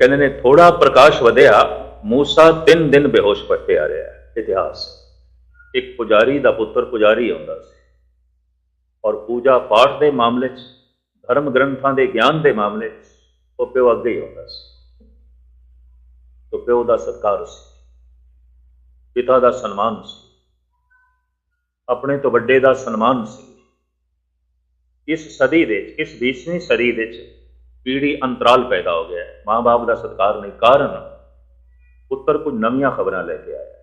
ਕਹਿੰਦੇ ਨੇ ਥੋੜਾ ਪ੍ਰਕਾਸ਼ ਵਧਿਆ, ਮੂਸਾ ਤਿੰਨ ਦਿਨ ਬੇਹੋਸ਼ ਪੱਟਿਆ ਰਿਹਾ ਇਤਿਹਾਸ। ਇੱਕ ਪੁਜਾਰੀ ਦਾ ਪੁੱਤਰ ਪੁਜਾਰੀ ਹੁੰਦਾ ਸੀ। ਔਰ ਪੂਜਾ ਪਾਠ ਦੇ ਮਾਮਲੇ 'ਚ, ਧਰਮ ਗ੍ਰੰਥਾਂ ਦੇ ਗਿਆਨ ਦੇ ਮਾਮਲੇ 'ਚ, ਉਹ ਪਿਓ ਅੱਗੇ ਹੀ ਹੁੰਦਾ ਸੀ। ਤੋ ਪਿਓ ਦਾ ਸਤਿਕਾਰ ਸੀ। ਪਿਤਾ ਦਾ ਸਨਮਾਨ ਸੀ। ਆਪਣੇ ਤੋਂ ਵੱਡੇ ਦਾ ਸਨਮਾਨ ਸੀ। ਇਸ ਸਦੀ ਦੇ ਵਿੱਚ ਇਸ 20ਵੀਂ ਸਦੀ ਦੇ ਵਿੱਚ ਪੀੜੀ ਅੰਤਰਾਲ ਪੈਦਾ ਹੋ ਗਿਆ ਹੈ। ਮਾਂ-ਬਾਪ ਦਾ ਸਤਿਕਾਰ ਨਹੀਂ, ਕਾਰਨ ਪੁੱਤਰ ਕੁਝ ਨਵੀਆਂ ਖਬਰਾਂ ਲੈ ਕੇ ਆਇਆ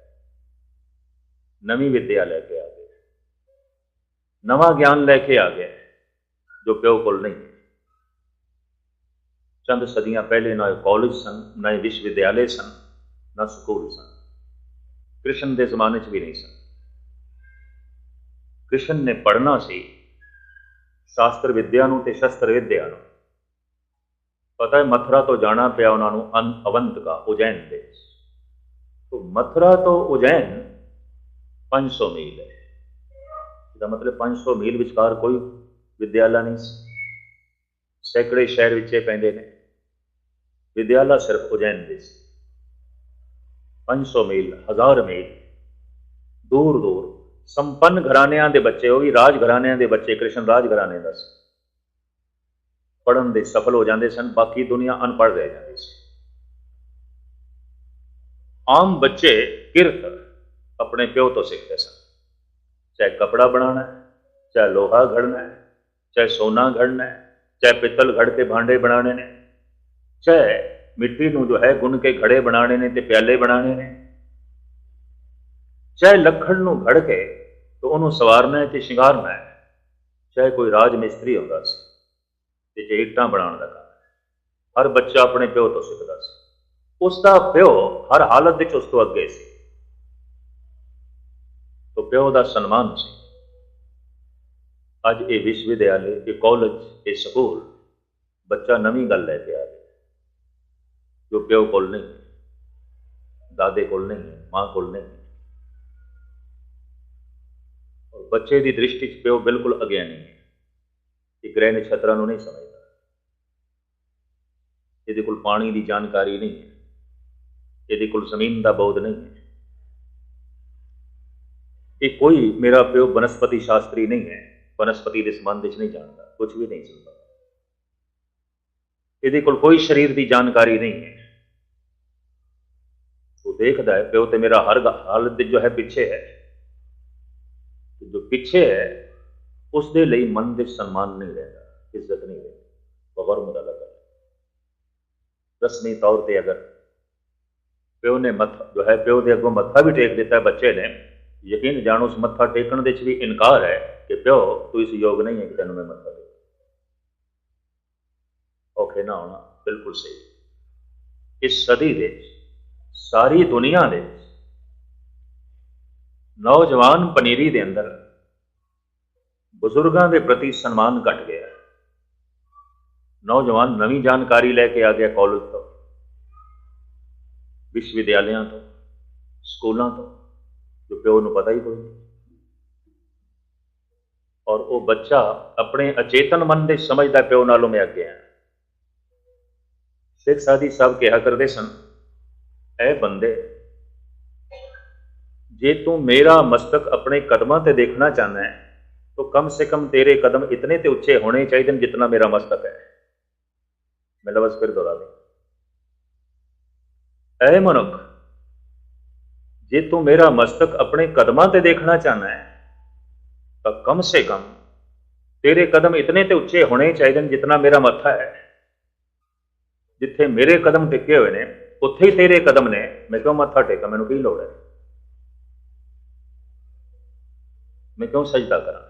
ਨਵੀਂ ਵਿਦਿਆ ਲੈ ਕੇ ਆ ਗਿਆ ਨਵਾਂ ਗਿਆਨ ਲੈ ਕੇ ਆ ਗਿਆ ਜੋ ਪਿਓ ਕੋਲ ਨਹੀਂ ਚੰਦ ਸਦੀਆਂ ਪਹਿਲੇ ਨਾ ਕਾਲਜ ਸਨ, ਨਾ ਹੀ ਵਿਸ਼ਵ ਵਿਦਿਆਲੇ ਸਨ, ਨਾ ਸਕੂਲ ਸਨ। ਕ੍ਰਿਸ਼ਨ ਦੇ ਜ਼ਮਾਨੇ 'ਚ ਵੀ ਨਹੀਂ ਸਨ। ਕ੍ਰਿਸ਼ਨ ਨੇ ਪੜ੍ਹਨਾ ਸੀ, ਸ਼ਾਸਤਰ ਵਿਦਿਆ ਨੂੰ ਤੇ ਸ਼ਸਤਰ ਵਿਦਿਆ ਨੂੰ। ਪਤਾ ਹੈ ਮਥੁਰਾ ਤੋਂ ਜਾਣਾ ਪਿਆ ਉਹਨਾਂ ਨੂੰ ਅਨ ਅਵੰਤਕਾ, ਉਜੈਨ ਦੇ ਤੋਂ ਮਥੁਰਾ ਤੋਂ ਉਜੈਨ 500 ਮੀਲ ਹੈ। ਇਹਦਾ ਮਤਲਬ 500 ਮੀਲ ਵਿਚਕਾਰ ਕੋਈ ਵਿਦਿਆਲਾ ਨਹੀਂ ਸੀ। ਸੈਂਕੜੇ ਸ਼ਹਿਰ ਵਿੱਚ ਪੈਂਦੇ ਨੇ। ਵਿਦਿਆਲਾ ਸਿਰਫ ਉਜੈਨ ਦੇ ਸੀ। 500 ਮੀਲ, ਹਜ਼ਾਰ ਮੀਲ। ਦੂਰ ਦੂਰ ਸੰਪੰਨ ਘਰਾਣਿਆਂ ਦੇ ਬੱਚੇ, ਉਹ ਵੀ ਰਾਜ ਘਰਾਣਿਆਂ ਦੇ ਬੱਚੇ, ਕ੍ਰਿਸ਼ਨ ਰਾਜ ਘਰਾਣੇ ਦਾ ਸੀ। ਪੜਨ ਦੇ ਸਫਲ ਹੋ ਜਾਂਦੇ ਸਨ, ਬਾਕੀ ਦੁਨੀਆ ਅਨਪੜ੍ਹ ਰਹਿ ਜਾਂਦੀ ਸੀ। ਆਮ ਬੱਚੇ ਕਿਰਤ ਆਪਣੇ ਪਿਓ ਤੋਂ ਸਿੱਖਦੇ ਸਨ। ਚਾਹੇ ਕਪੜਾ ਬਣਾਉਣਾ ਹੈ, ਚਾਹੇ ਲੋਹਾ ਘੜਨਾ ਹੈ, ਚਾਹੇ ਸੋਨਾ ਘੜਨਾ ਹੈ, ਚਾਹੇ ਪਿੱਤਲ ਘੜ ਕੇ ਭਾਂਡੇ ਬਣਾਉਣੇ ਨੇ, ਚਾਹੇ ਮਿੱਟੀ ਨੂੰ ਜੋ ਹੈ ਗੁੰਨ ਕੇ ਘੜੇ ਬਣਾਉਣੇ ਨੇ ਤੇ ਪਿਆਲੇ ਬਣਾਉਣੇ ਨੇ, ਚਾਹੇ ਲੱਖਣ ਨੂੰ ਘੜ ਕੇ ਤੇ ਉਹਨੂੰ ਸਵਾਰਨਾ ਹੈ ਤੇ ਸ਼ਿੰਗਾਰਨਾ ਹੈ, ਚਾਹੇ ਕੋਈ ਰਾਜ ਮਿਸਤਰੀ ਹੁੰਦਾ ਸੀ। ਤੇ ਜੇ ਇੱਟਾਂ ਬਣਾਉਣ ਦਾ ਕੰਮ ਹਰ ਬੱਚਾ ਆਪਣੇ ਪਿਓ ਤੋਂ ਸਿੱਖਦਾ ਸੀ। ਉਸ ਦਾ ਪਿਓ ਹਰ ਹਾਲਤ ਵਿੱਚ ਉਸ ਤੋਂ ਅੱਗੇ ਸੀ। ਤੋ ਪਿਓ ਦਾ ਸਨਮਾਨ ਸੀ। ਅੱਜ ਇਹ ਵਿਸ਼ਵ ਵਿਦਿਆਲੇ ਇਹ ਕਾਲਜ, ਇਹ ਸਕੂਲ, ਬੱਚਾ ਨਵੀਂ ਗੱਲ ਲੈ ਕੇ ਆ ਰਿਹਾ। ਜੋ ਪਿਓ ਕੋਲ ਨਹੀਂ ਦਾਦੇ ਕੋਲ ਨਹੀਂ ਮਾਂ ਕੋਲ ਨਹੀਂ ਔਰ ਬੱਚੇ ਦੀ ਦ੍ਰਿਸ਼ਟੀ 'ਚ ਪਿਓ ਬਿਲਕੁਲ ਅਗਿਆਨੀ ਹੈ। ਇਹ ਗ੍ਰਹਿ ਨਛੱਤਰਾਂ ਨੂੰ ਨਹੀਂ ਸਮਝਦਾ ਇਹਦੇ ਕੋਲ ਪਾਣੀ ਦੀ ਜਾਣਕਾਰੀ ਨਹੀਂ ਹੈ ਇਹਦੇ ਕੋਲ ਜ਼ਮੀਨ ਦਾ ਬੋਧ ਨਹੀਂ ਹੈ ਇਹ ਕੋਈ ਮੇਰਾ ਪਿਓ ਬਨਸਪਤੀ ਸ਼ਾਸਤਰੀ ਨਹੀਂ ਹੈ ਬਨਸਪਤੀ ਦੇ ਸੰਬੰਧ ਵਿੱਚ ਨਹੀਂ ਜਾਣਦਾ ਕੁਝ ਵੀ ਨਹੀਂ ਸੁਣਦਾ ਇਹਦੇ ਕੋਲ ਕੋਈ ਸਰੀਰ ਦੀ ਜਾਣਕਾਰੀ ਨਹੀਂ ਹੈ ਉਹ ਦੇਖਦਾ ਹੈ ਪਿਓ ਤੇ ਮੇਰਾ ਹਰ ਗ- ਹਾਲਤ ਵਿੱਚ ਜੋ ਹੈ ਪਿੱਛੇ ਹੈ ਤੇ ਜੋ ਪਿੱਛੇ ਹੈ ਉਸ ਦੇ ਲਈ ਮਨ ਵਿੱਚ ਸਨਮਾਨ ਨਹੀਂ ਰਹਿੰਦਾ ਇੱਜ਼ਤ ਨਹੀਂ ਰਹਿੰਦੀ ਬਗੈਰ ਮੁਤਲਕ ਹੈ ਰਸਮੀ ਤੌਰ ਤੇ ਅਗਰ ਪਿਓ ਨੇ ਮੱਥਾ ਜੋ ਹੈ ਪਿਓ ਦੇ ਅੱਗੋਂ ਮੱਥਾ ਵੀ ਟੇਕ ਦਿੱਤਾ ਹੈ ਬੱਚੇ ਨੇ ਯਕੀਨ ਜਾਣੋ ਉਸ ਮੱਥਾ ਟੇਕਣ ਦੇ ਵਿੱਚ ਵੀ ਇਨਕਾਰ ਹੈ ਕਿ ਪਿਓ ਤੂੰ ਇਸ ਯੋਗ ਨਹੀਂ ਹੈ ਕਿ ਤੈਨੂੰ ਮੈਂ ਮੱਥਾ ਟੇਕਾਂ ਔਖੇ ਨਾ ਹੋਣਾ ਬਿਲਕੁਲ ਸਹੀ ਇਸ ਸਦੀ ਦੇ ਵਿੱਚ ਸਾਰੀ ਦੁਨੀਆ ਦੇ ਵਿੱਚ ਨੌਜਵਾਨ ਪਨੀਰੀ ਦੇ ਅੰਦਰ ਬਜ਼ੁਰਗਾਂ ਦੇ ਪ੍ਰਤੀ ਸਨਮਾਨ ਘਟ ਗਿਆ। ਨੌਜਵਾਨ ਨਵੀਂ ਜਾਣਕਾਰੀ ਲੈ ਕੇ ਆ ਗਿਆ ਕਾਲਜ ਤੋਂ ਵਿਸ਼ਵ ਵਿਦਿਆਲਿਆਂ ਤੋਂ, ਸਕੂਲਾਂ ਤੋਂ, ਜੋ ਪਿਓ ਨੂੰ ਪਤਾ ਹੀ ਕੋਈ ਨਹੀਂ। ਔਰ ਉਹ ਬੱਚਾ ਆਪਣੇ ਅਚੇਤਨ ਮਨ ਦੇ ਸਮਝਦਾ ਪਿਓ ਨਾਲੋਂ ਮੈਂ ਅੱਗੇ ਹਾਂ। ਸਿੱਖ ਸਾਦੀ ਸਭ ਕਿਹਾ ਕਰਦੇ ਸਨ, ਐ ਬੰਦੇ, ਜੇ ਤੂੰ ਮੇਰਾ ਮਸਤਕ ਆਪਣੇ ਕਦਮਾਂ ਤੇ ਦੇਖਣਾ ਚਾਹਨਾ ਹੈ तो कम से कम तेरे कदम इतने ते ऊंचे होने चाहिए जितना मेरा मस्तक है मैं लफ्ज फिर दोहरा दूं ऐ मनुख जे तू मेरा मस्तक अपने कदमां ते देखना चाहना है तो कम से कम तेरे कदम इतने ते ਉੱਚੇ ਹੋਣੇ ਚਾਹੀਦੇ ਨੇ ਜਿਤਨਾ ਮੇਰਾ ਮੱਥਾ ਹੈ ਜਿੱਥੇ ਮੇਰੇ ਕਦਮ ਟਿਕੇ ਹੋਏ ਨੇ ਉੱਥੇ ਹੀ ਤੇਰੇ ਕਦਮ ਨੇ ਮੈਂ ਕਿਉਂ ਮੱਥਾ ਟੇਕਾਂ ਮੈਨੂੰ ਕੀ ਲੋੜ ਹੈ ਮੈਂ ਕਿਉਂ ਸਜਦਾ ਕਰਾਂ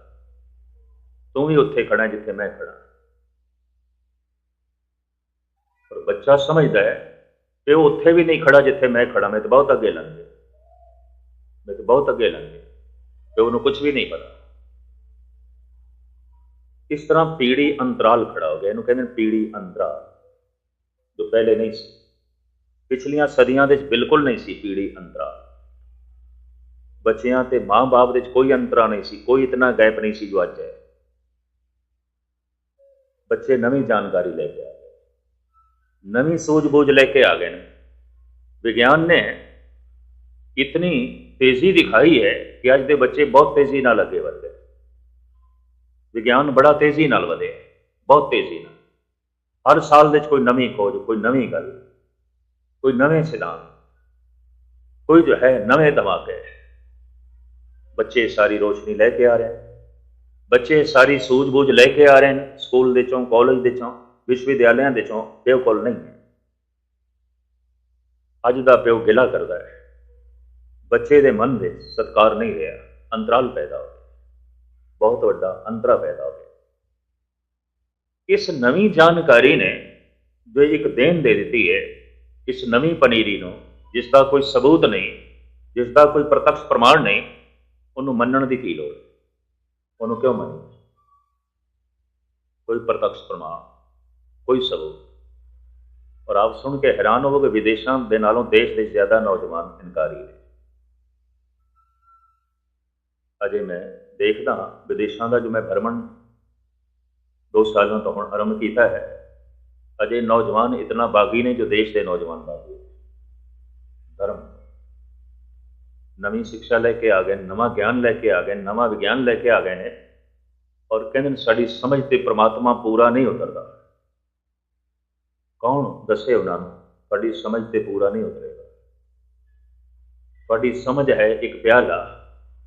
ਤੂੰ ਵੀ ਉੱਥੇ ਖੜਾ ਜਿੱਥੇ ਮੈਂ ਖੜਾ ਪਰ ਬੱਚਾ ਸਮਝਦਾ ਹੈ ਕਿ ਉਹ ਉੱਥੇ ਵੀ ਨਹੀਂ ਖੜਾ ਜਿੱਥੇ ਮੈਂ ਖੜਾ ਮੈਂ ਤਾਂ ਬਹੁਤ ਅੱਗੇ ਲੰਘ ਗਿਆ। ਮੈਂ ਤਾਂ ਬਹੁਤ ਅੱਗੇ ਲੰਘ ਗਿਆ ਤੇ ਉਹਨੂੰ ਕੁਝ ਵੀ ਨਹੀਂ ਪਤਾ। ਇਸ ਤਰ੍ਹਾਂ ਪੀੜੀ ਅੰਤਰਾਲ ਖੜਾ ਹੋ ਗਿਆ। ਇਹਨੂੰ ਕਹਿੰਦੇ ਨੇ ਪੀੜੀ ਅੰਤਰਾਲ। ਜੋ ਪਹਿਲੇ ਨਹੀਂ ਸੀ। ਪਿਛਲੀਆਂ ਸਦੀਆਂ ਦੇ ਵਿੱਚ ਬਿਲਕੁਲ ਨਹੀਂ ਸੀ ਪੀੜੀ ਅੰਤਰਾਲ। ਬੱਚਿਆਂ ਤੇ ਮਾਂ-ਬਾਪ ਦੇ ਵਿੱਚ ਕੋਈ ਅੰਤਰਾ ਨਹੀਂ ਸੀ। ਕੋਈ ਇਤਨਾ ਗੈਪ ਨਹੀਂ ਸੀ ਜੋ ਅੱਜ ਹੈ। ਬੱਚੇ ਨਵੀਂ ਜਾਣਕਾਰੀ ਲੈ ਕੇ ਆ ਗਏ। ਨਵੀਂ ਸੂਝ-ਬੂਝ ਲੈ ਕੇ ਆ ਗਏ ਨੇ। ਵਿਗਿਆਨ ਨੇ ਇਤਨੀ ਤੇਜ਼ੀ ਦਿਖਾਈ ਹੈ ਕਿ ਅੱਜ ਦੇ ਬੱਚੇ ਬਹੁਤ ਤੇਜ਼ੀ ਨਾਲ ਅੱਗੇ ਵਧਦੇ ਵਿਗਿਆਨ ਬੜਾ ਤੇਜ਼ੀ ਨਾਲ ਵਧੇ, ਬਹੁਤ ਤੇਜ਼ੀ ਨਾਲ। ਹਰ ਸਾਲ ਦੇ ਵਿੱਚ ਕੋਈ ਨਵੀਂ ਖੋਜ, ਕੋਈ ਨਵੀਂ ਗੱਲ, ਕੋਈ ਨਵੇਂ ਸਿਧਾਂਤ, ਕੋਈ ਜੋ ਹੈ ਨਵੇਂ ਧਮਾਕੇ। ਬੱਚੇ ਸਾਰੀ ਰੋਸ਼ਨੀ ਲੈ ਕੇ ਆ ਰਹੇ ਬੱਚੇ ਸਾਰੀ ਸੂਝ-ਬੂਝ ਲੈ ਕੇ ਆ ਰਹੇ ਨੇ, ਸਕੂਲ ਦੇ ਚੋਂ, ਕਾਲਜ ਦੇ ਚੋਂ, ਵਿਸ਼ਵਵਿਦਿਆਲਿਆਂ ਦੇ ਚੋਂ, ਪਿਓ ਕੋਲ ਨਹੀਂ ਹੈ। ਅੱਜ ਦਾ ਪਿਓ ਗਿਲਾ ਕਰਦਾ ਹੈ। ਬੱਚੇ ਦੇ ਮਨ ਵਿੱਚ ਸਤਕਾਰ ਨਹੀਂ ਰਿਹਾ, ਅੰਤਰਾਲ ਪੈਦਾ ਹੋ ਗਿਆ। ਬਹੁਤ ਵੱਡਾ ਅੰਤਰਾ ਪੈਦਾ ਹੋ ਗਿਆ। ਇਸ ਨਵੀਂ ਜਾਣਕਾਰੀ ਨੇ ਜੋ ਇੱਕ ਦੇਣ ਦੇ ਦਿੱਤੀ ਹੈ, ਇਸ ਨਵੀਂ ਪਨੀਰੀ ਨੂੰ ਜਿਸ ਦਾ ਕੋਈ ਸਬੂਤ ਨਹੀਂ ਜਿਸ ਦਾ ਕੋਈ ਪ੍ਰਤੱਖ ਪ੍ਰਮਾਣ ਨਹੀਂ, ਉਹਨੂੰ ਮੰਨਣ ਦੀ ਕੀ ਲੋੜ ਉਹਨੂੰ ਕਿਉਂ ਮੰਨੀ ਕੋਈ ਪ੍ਰਤੱਖ ਪ੍ਰਮਾਣ, ਕੋਈ ਸਬੂਤ। ਔਰ ਆਪ ਸੁਣ ਕੇ ਹੈਰਾਨ ਹੋਵੋਗੇ, ਵਿਦੇਸ਼ਾਂ ਦੇ ਨਾਲੋਂ ਦੇਸ਼ ਦੇ ਜ਼ਿਆਦਾ ਨੌਜਵਾਨ ਇਨਕਾਰੀ ਨੇ। ਅਜੇ ਮੈਂ ਦੇਖਦਾ ਹਾਂ, ਵਿਦੇਸ਼ਾਂ ਦਾ ਜੋ ਮੈਂ ਭਰਮਣ ਦੋ ਸਾਲਾਂ ਤੋਂ ਹੁਣ ਆਰੰਭ ਕੀਤਾ ਹੈ, ਅਜੇ ਨੌਜਵਾਨ ਇਤਨਾ ਬਾਗੀ ਨੇ ਜੋ ਦੇਸ਼ ਦੇ ਨੌਜਵਾਨ ਬਾਗੀ ਧਰਮ ਨਵੀਂ ਸਿੱਖਿਆ ਲੈ ਕੇ ਆ ਗਏ ਨਵਾਂ ਗਿਆਨ ਲੈ ਕੇ ਆ ਗਏ ਨਵਾਂ ਵਿਗਿਆਨ ਲੈ ਕੇ ਆ ਗਏ ਨੇ ਔਰ ਕਹਿੰਦੇ ਨੇ ਸਾਡੀ ਸਮਝ ਤੇ ਪ੍ਰਮਾਤਮਾ ਪੂਰਾ ਨਹੀਂ ਉਤਰਦਾ ਕੌਣ ਦੱਸੇ ਉਹਨਾਂ ਨੂੰ ਤੁਹਾਡੀ ਸਮਝ ਤੇ ਪੂਰਾ ਨਹੀਂ ਉਤਰੇਗਾ ਤੁਹਾਡੀ ਸਮਝ ਹੈ ਇੱਕ ਪਿਆਲਾ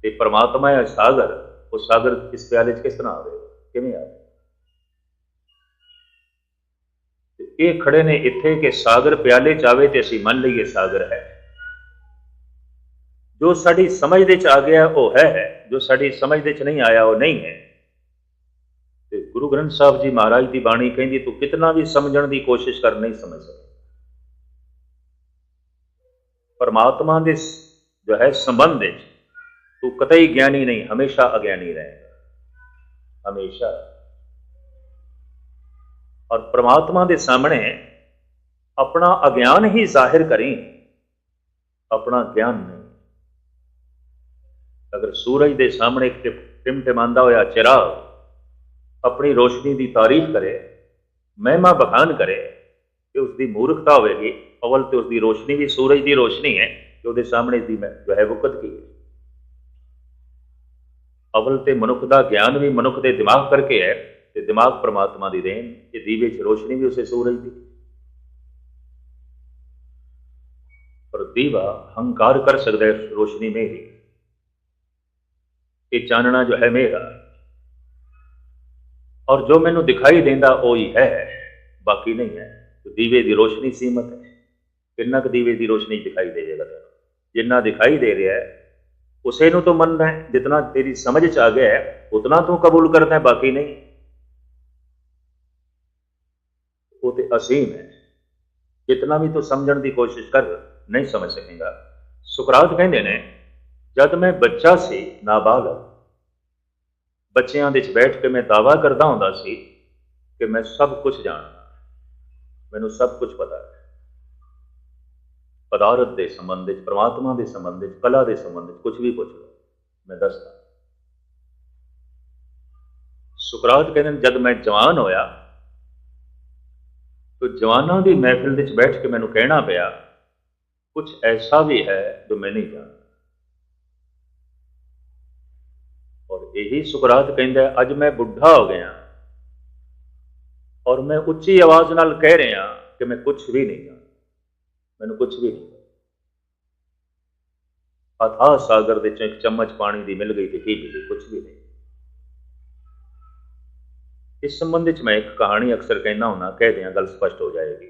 ਤੇ ਪ੍ਰਮਾਤਮਾ ਹੈ ਸਾਗਰ ਉਹ ਸਾਗਰ ਇਸ ਪਿਆਲੇ 'ਚ ਕਿਸ ਤਰ੍ਹਾਂ ਆਵੇਗਾ ਕਿਵੇਂ ਆਵੇ ਇਹ ਖੜੇ ਨੇ ਇੱਥੇ ਕਿ ਸਾਗਰ ਪਿਆਲੇ 'ਚ ਆਵੇ ਤੇ ਅਸੀਂ ਮੰਨ ਲਈਏ ਸਾਗਰ ਹੈ ਜੋ ਸਾਡੀ ਸਮਝ ਦੇ 'ਚ ਆ ਗਿਆ ਉਹ ਹੈ ਜੋ ਸਾਡੀ ਸਮਝ ਦੇ 'ਚ ਨਹੀਂ ਆਇਆ ਉਹ ਨਹੀਂ ਹੈ। ਤੇ ਗੁਰੂ ਗ੍ਰੰਥ ਸਾਹਿਬ ਜੀ ਮਹਾਰਾਜ ਦੀ ਬਾਣੀ ਕਹਿੰਦੀ, ਤੂੰ ਕਿਤਨਾ ਵੀ ਸਮਝਣ ਦੀ ਕੋਸ਼ਿਸ਼ ਕਰ, ਨਹੀਂ ਸਮਝ ਸਕਦਾ। ਪਰਮਾਤਮਾ ਦੇ ਜੋ ਹੈ ਸੰਬੰਧ ਵਿੱਚ ਤੂੰ ਕਤਈ ਗਿਆਨੀ ਨਹੀਂ, ਹਮੇਸ਼ਾ ਅਗਿਆਨੀ ਰਹੇਗਾ। ਹਮੇਸ਼ਾ। ਔਰ ਪ੍ਰਮਾਤਮਾ ਦੇ ਸਾਹਮਣੇ ਆਪਣਾ ਅਗਿਆਨ ਹੀ ਜ਼ਾਹਿਰ ਕਰੀ, ਆਪਣਾ ਗਿਆਨ ਨਹੀਂ। ਅਗਰ ਸੂਰਜ ਦੇ ਸਾਹਮਣੇ ਇੱਕ ਟਿਮਟਿਮਾਂਦਾ ਹੋਇਆ ਚਿਰਾਗ ਆਪਣੀ ਰੋਸ਼ਨੀ ਦੀ ਤਾਰੀਫ ਕਰੇ, ਮਹਿਮਾ ਬਖਾਨ ਕਰੇ ਕਿ ਉਸ ਦੀ ਮੂਰਖਤਾ ਹੋਵੇਗੀ, ਅਵਲ ਤੇ ਉਸ ਦੀ ਰੋਸ਼ਨੀ ਵੀ ਸੂਰਜ ਦੀ ਰੋਸ਼ਨੀ ਹੈ ਕਿ ਉਹਦੇ ਸਾਹਮਣੇ ਦੀ ਜੋ ਹੈ ਵਕਤ ਕੀ ਅਵਲ ਤੇ ਮਨੁੱਖ ਦਾ ਗਿਆਨ ਵੀ ਮਨੁੱਖ ਦੇ ਦਿਮਾਗ ਕਰਕੇ ਹੈ ਤੇ ਦਿਮਾਗ ਪ੍ਰਮਾਤਮਾ ਦੀ ਦੇਣ ਇਹ ਦੀਵੇ 'ਚ ਰੋਸ਼ਨੀ ਵੀ ਉਸੇ ਸੂਰਜ ਦੀ। ਪਰ ਦੀਵਾ ਹੰਕਾਰ ਕਰ ਸਕਦਾ ਹੈ ਰੋਸ਼ਨੀ ਮੇਰੀ ਇਹ ਚਾਨਣਾ ਜੋ ਹੈ ਮੇਰਾ ਔਰ ਜੋ ਮੈਨੂੰ ਦਿਖਾਈ ਦਿੰਦਾ ਉਹ ਹੀ ਹੈ ਬਾਕੀ ਨਹੀਂ ਹੈ ਤੇ ਦੀਵੇ ਦੀ ਰੋਸ਼ਨੀ ਸੀਮਤ ਹੈ ਕਿੰਨਾ ਕੁ ਦੀਵੇ ਦੀ ਰੋਸ਼ਨੀ ਦਿਖਾਈ ਦੇ ਜਾਏਗਾ ਤੈਨੂੰ ਜਿੰਨਾ ਦਿਖਾਈ ਦੇ ਰਿਹਾ ਹੈ ਉਸੇ ਨੂੰ ਤੋਂ ਮੰਨਦਾ ਹੈ ਜਿਤਨਾ ਤੇਰੀ ਸਮਝ ਚ ਆ ਗਿਆ ਹੈ ਉਤਨਾ ਤੂੰ ਕਬੂਲ ਕਰਦਾ ਹੈ ਬਾਕੀ ਨਹੀਂ ਉਹ ਤੇ ਅਸੀਮ ਹੈ ਜਿਤਨਾ ਵੀ ਤੂੰ ਸਮਝਣ ਦੀ ਕੋਸ਼ਿਸ਼ ਕਰ ਨਹੀਂ ਸਮਝ ਸਕੇਗਾ ਸੁਕਰਾਤ ਕਹਿੰਦੇ ਨੇ ਜਦ ਮੈਂ ਬੱਚਾ ਸੀ, ਨਾਬਾਲਗ, ਬੱਚਿਆਂ ਦੇ ਵਿੱਚ ਬੈਠ ਕੇ ਮੈਂ ਦਾਵਾ ਕਰਦਾ ਹੁੰਦਾ ਸੀ ਕਿ ਮੈਂ ਸਭ ਕੁਝ ਜਾਣਦਾ, ਮੈਨੂੰ ਸਭ ਕੁਝ ਪਤਾ ਹੈ। ਪਦਾਰਥ ਦੇ ਸੰਬੰਧ ਵਿੱਚ, ਪ੍ਰਮਾਤਮਾ ਦੇ ਸੰਬੰਧ ਵਿੱਚ, ਕਲਾ ਦੇ ਸੰਬੰਧ ਵਿੱਚ ਕੁਝ ਵੀ ਪੁੱਛ ਲਓ, ਮੈਂ ਦੱਸਦਾ। ਸੁਕਰਾਤ ਕਹਿੰਦੇ ਨੇ, ਜਦ ਮੈਂ ਜਵਾਨ ਹੋਇਆ, ਤਾਂ ਜਵਾਨਾਂ ਦੀ ਮਹਿਫਿਲ ਵਿੱਚ ਬੈਠ ਕੇ ਮੈਨੂੰ ਕਹਿਣਾ ਪਿਆ ਕੁਝ ਐਸਾ ਵੀ ਹੈ ਜੋ ਮੈਂ ਨਹੀਂ ਜਾਣਦਾ। ਇਹੀ ਸੁਕਰਾਤ ਕਹਿੰਦਾ ਅੱਜ ਮੈਂ ਬੁੱਢਾ ਹੋ ਗਿਆ ਔਰ ਮੈਂ ਉੱਚੀ ਆਵਾਜ਼ ਨਾਲ ਕਹਿ ਰਿਹਾ ਕਿ ਮੈਂ ਕੁਝ ਵੀ ਨਹੀਂ ਜਾਣਦਾ। ਮੈਨੂੰ ਕੁਝ ਵੀ ਨਹੀਂ ਅਥਾਹ ਸਾਗਰ ਦੇ ਚੋਂ ਇੱਕ ਚਮਚ ਪਾਣੀ ਦੀ ਮਿਲ ਗਈ ਤੇ ਕੀ ਮਿਲੀ ਕੁਝ ਵੀ ਨਹੀਂ ਇਸ ਸੰਬੰਧ ਵਿੱਚ ਮੈਂ ਇੱਕ ਕਹਾਣੀ ਅਕਸਰ ਕਹਿਣਾ ਹੁੰਦਾ ਕਹਿ ਦਿਆਂ, ਗੱਲ ਸਪਸ਼ਟ ਹੋ ਜਾਏਗੀ।